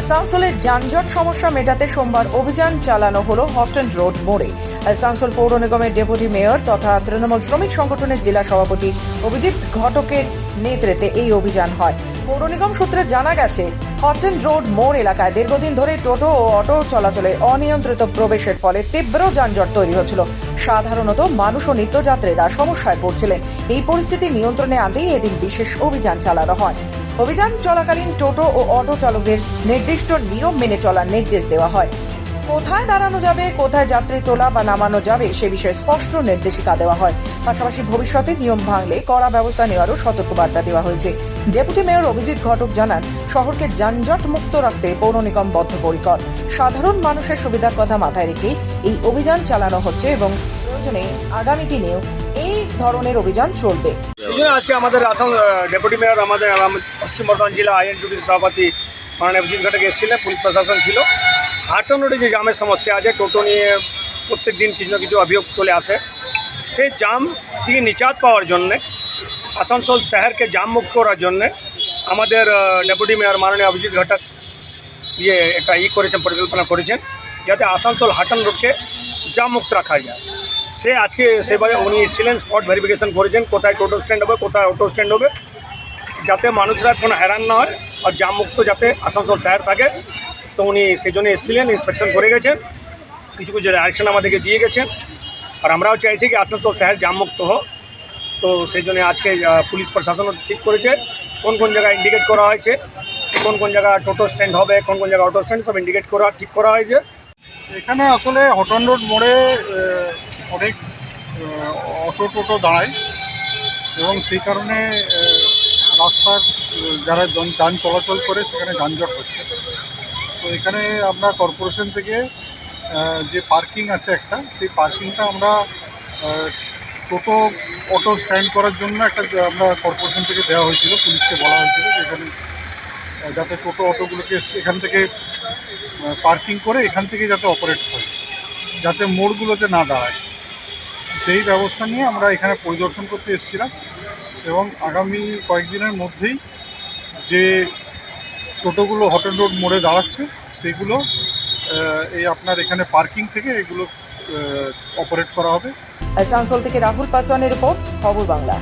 আসানসোলের যানজট সমস্যা মেটাতে সোমবার অভিযান চালানো হলো হটন রোড মোড়ে। আসানসোল পৌর নিগমের ডেপুটি মেয়র তথা তৃণমূল শ্রমিক সংগঠনের জেলা সভাপতি অভিজিৎ ঘটকের নেতৃত্বে এই অভিযান হয়। পৌর নিগম সূত্রে জানা গেছে হটন রোড মোড় এলাকায় দীর্ঘদিন ধরে টোটো ও অটো চলাচলে অনিয়ন্ত্রিত প্রবেশের ফলে তীব্র যানজট তৈরি হচ্ছিল সাধারণত মানুষ ও নিত্যযাত্রীরা সমস্যায় পড়ছিলেন। এই পরিস্থিতি নিয়ন্ত্রণে আনতেই এদিন বিশেষ অভিযান চালানো হয়। অভিযান চলাকালীন টোটো ও অটো চালকদের নির্দিষ্ট নিয়ম মেনে চলার নির্দেশ দেওয়া হয়। কোথায় দাঁড়ানো যাবে, কোথায় যাত্রী তোলা বা নামানো যাবে, সে বিষয়ে স্পষ্ট নির্দেশিকা দেওয়া হয়। পাশাপাশি ভবিষ্যতে নিয়ম ভাঙলে কড়া ব্যবস্থা নেওয়ারও সতর্কবার্তা দেওয়া হয়েছে। ডেপুটি মেয়র অভিজিৎ ঘটক জানান, শহরকে যানজট মুক্ত রাখতে পৌর নিগম বদ্ধপরিকর। সাধারণ মানুষের সুবিধার কথা মাথায় রেখেই এই অভিযান চালানো হচ্ছে এবং প্রয়োজনে আগামী দিনেও এই ধরনের অভিযান চলবে। এই জন্য আজকে আমাদের আসাম ডেপুটি মেয়র আমাদের পশ্চিম বর্ধমান জেলা আইএনটিউটির সভাপতি মাননীয় অভিজিৎ ঘটক এসেছিলেন, পুলিশ প্রশাসন ছিল। হাটন রোডে যে জামের সমস্যা আছে, টোটো নিয়ে প্রত্যেক দিন কিছু না কিছু অভিযোগ চলে আসে। সে জাম থেকে নিচাত পাওয়ার জন্যে, আসানসোল শহরকে জাম মুক্ত করার জন্যে আমাদের ডেপুটি মেয়র মাননীয় অভিজিৎ ঘটক ইয়ে একটা ই করেছেন, পরিকল্পনা করেছেন, যাতে আসানসোল হাটন রোডকে জাম মুক্ত রাখা যায়। সে আজকে সেভাবে উনি এসেছিলেন স্পট ভেরিফিকেশন করেছেন, কোথায় টোটো স্ট্যান্ড হবে, কোথায় অটো স্ট্যান্ড হবে, যাতে মানুষরা কোনো হ্যারান না হয় আর জাম মুক্ত যাতে আসানসোল শহর থাকে। তো উনি সেই জন্য এসেছিলেন ইন্সপেকশন করে গেছেন, কিছু কিছু ডাইরেকশন আমাদেরকে দিয়ে গেছেন। আর আমরাও চাইছি কি আসানসোল শহর জাম মুক্ত হোক। তো সেই জন্য আজকে পুলিশ প্রশাসনও ঠিক করেছে, কোন কোন জায়গায় ইন্ডিকেট করা হয়েছে, কোন কোন জায়গায় টোটো স্ট্যান্ড হবে, কোন কোন জায়গায় অটো স্ট্যান্ড সব ইন্ডিকেট করা, ঠিক করা হয়েছে। এখানে আসলে হটন রোড মোড়ে অনেক অটো টোটো দাঁড়ায় এবং সেই কারণে রাস্তার, যারা যান চলাচল করে সেখানে যানজট হচ্ছে। তো এখানে আমরা কর্পোরেশন থেকে যে পার্কিং আছে একটা, সেই পার্কিংটা আমরা টোটো, অটো স্ট্যান্ড করার জন্য একটা, আমরা কর্পোরেশন থেকে দেওয়া হয়েছিল, পুলিশকে বলা হয়েছিল যে এখানে যাতে টোটো, অটোগুলোকে এখান থেকে পার্কিং করে এখান থেকে যাতে অপারেট হয়, যাতে মোড়গুলোতে না দাঁড়ায়। সেই ব্যবস্থা নিয়ে আমরা এখানে পরিদর্শন করতে এসেছিলাম এবং আগামী কয়েকদিনের মধ্যেই যে টোটোগুলো হটন রোড মোড়ে দাঁড়াচ্ছে, সেগুলো এই আপনার এখানে পার্কিং থেকে এগুলো অপারেট করা হবে। আসানসোল থেকে রাহুল পাসওয়ানের রিপোর্ট, খবর বাংলা।